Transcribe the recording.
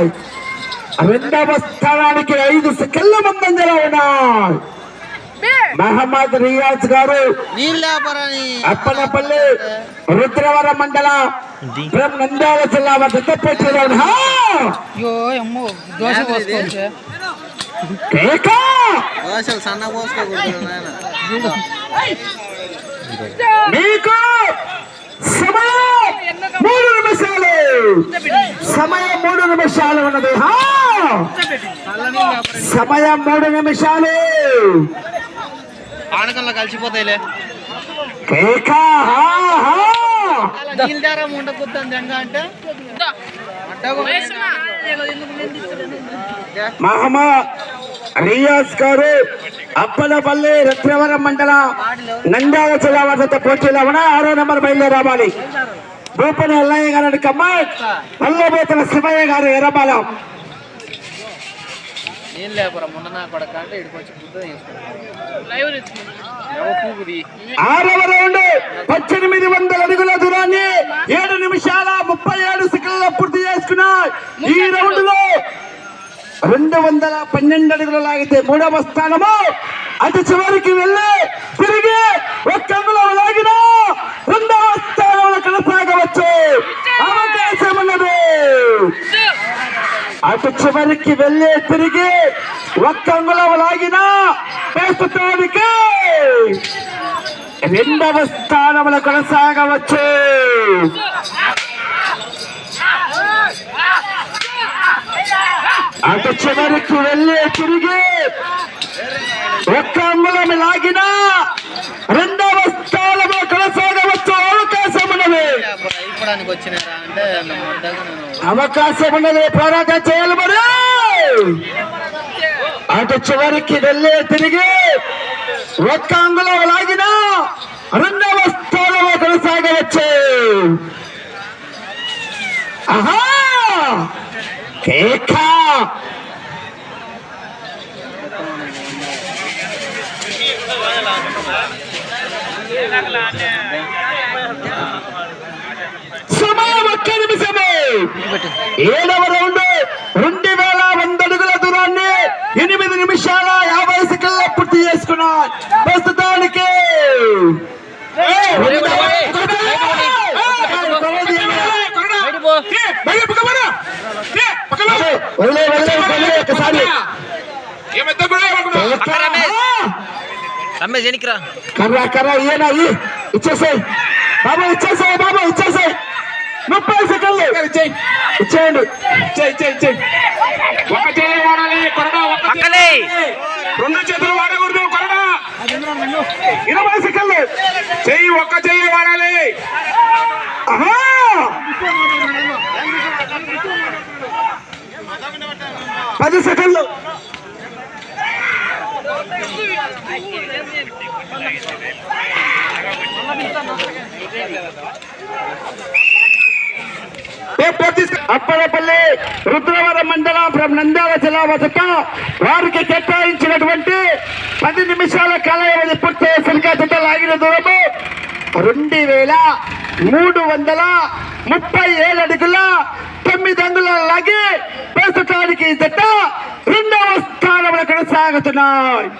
ఉన్నాయి. రెండవ స్థానానికి ఐదు సెకండ్ల ముందంజలో ఉన్నాయి. మహమ్మద్ రియాజ్ గారు అప్పనపల్లి రుద్రవరం మండల నంద్యాల జిల్లా మీకు సమయం మూడు నిమిషాలు. సమయం మూడు నిమిషాలు ఉన్నది. హా! సమయం మూడు నిమిషాలు. ఆనకంలో కలిసిపోతాయిలే. మహమ్మద్ రియాజ్ గారు అప్పలపల్లి రత్నవరం మండల నంద్యాల జిల్లా వద్ద పోటీలో ఉన్న ఆరో నెంబర్ బయలుదేరి రావాలి భూపని అల్లయ్య గారి కమ్మాయి పల్లెబోతుల శివయ్య గారు ఎర్రబాలం. నీళ్ళు లేపరా మొన్న నా కొడక అంటే ఇక్కడికి ఆరవ రౌండ్ పద్దెనిమిది వందల అడుగుల దూరాన్ని ఏడు నిమిషాల ముప్పై ఏడు సెకండ్ల పూర్తి చేసుకున్నాయి ఈ రౌండ్లో రెండు వందల పన్నెండు అడుగులు లాగితే మూడవ స్థానము. అటు చివరికి వెళ్ళి తిరిగి ఒక్క అంగుళం లాగిన రెండవ స్థానంలో కొనసాగవచ్చు అవకాశం ఉన్నది అటు చివరికి వెళ్ళే తిరిగి ఒక్క అంగుళం లాగిన ప్రస్తుతానికి రెండవ స్థానంలో కొనసాగవచ్చు. అటు చివరికి వెళ్ళే తిరిగి ఒక్క అంగుళం లాగిన రెండవ స్థానంలో కొనసాగవచ్చు. అవకాశం ఉన్నది వచ్చిన అవకాశం ఉన్నది పోరాటం చేయాలి మరి. అటు చివరికి వెళ్ళి తిరిగి ఒక్క అంగుళం లాగిన రెండవ స్థానంలో కొనసాగవచ్చు. ఆహా! కేక సమయం ఒక్క నిమిషమే ఏడవ రౌండ్ రెండు వేల వంద అడుగుల దూరాన్ని ఎనిమిది నిమిషాల యాభై సెకండ్ల పూర్తి చేసుకున్నాయి ప్రస్తుతానికి. రమేష్. ఎనికిరా కర్ర కర్ర ఈ? ఇచ్చేసాయి. బాబు ఇచ్చేసాయి బాబు ఇచ్చేసాయి. ముప్పై సెకండ్లు. ఇచ్చేయండి. ఒక చెయ్యి వాడాలి కొరడా ఒక పక్కలే రెండు చేతులు వాడకూడదు కొరడా. ఇరవై సెకండ్లు. చెయ్యి ఒక్క చెయ్యి వాడాలి. ఆహా! పది సెకండ్లు. అప్పలపల్లి రుద్రవరం మండలం నంద్యాల జిల్లా వద్ద వారికి కేటాయించినటువంటి పది నిమిషాల కాల వ్యవధి పూర్తి సరిగ్గా లాగిన దూరము రెండు వేల మూడు వందల ముప్పై ఏడు అడుగుల తొమ్మిది అంగుల లాగి ప్రస్తుతానికి ఈ జత రెండవ స్థానంలో కొనసాగుతున్నాయి.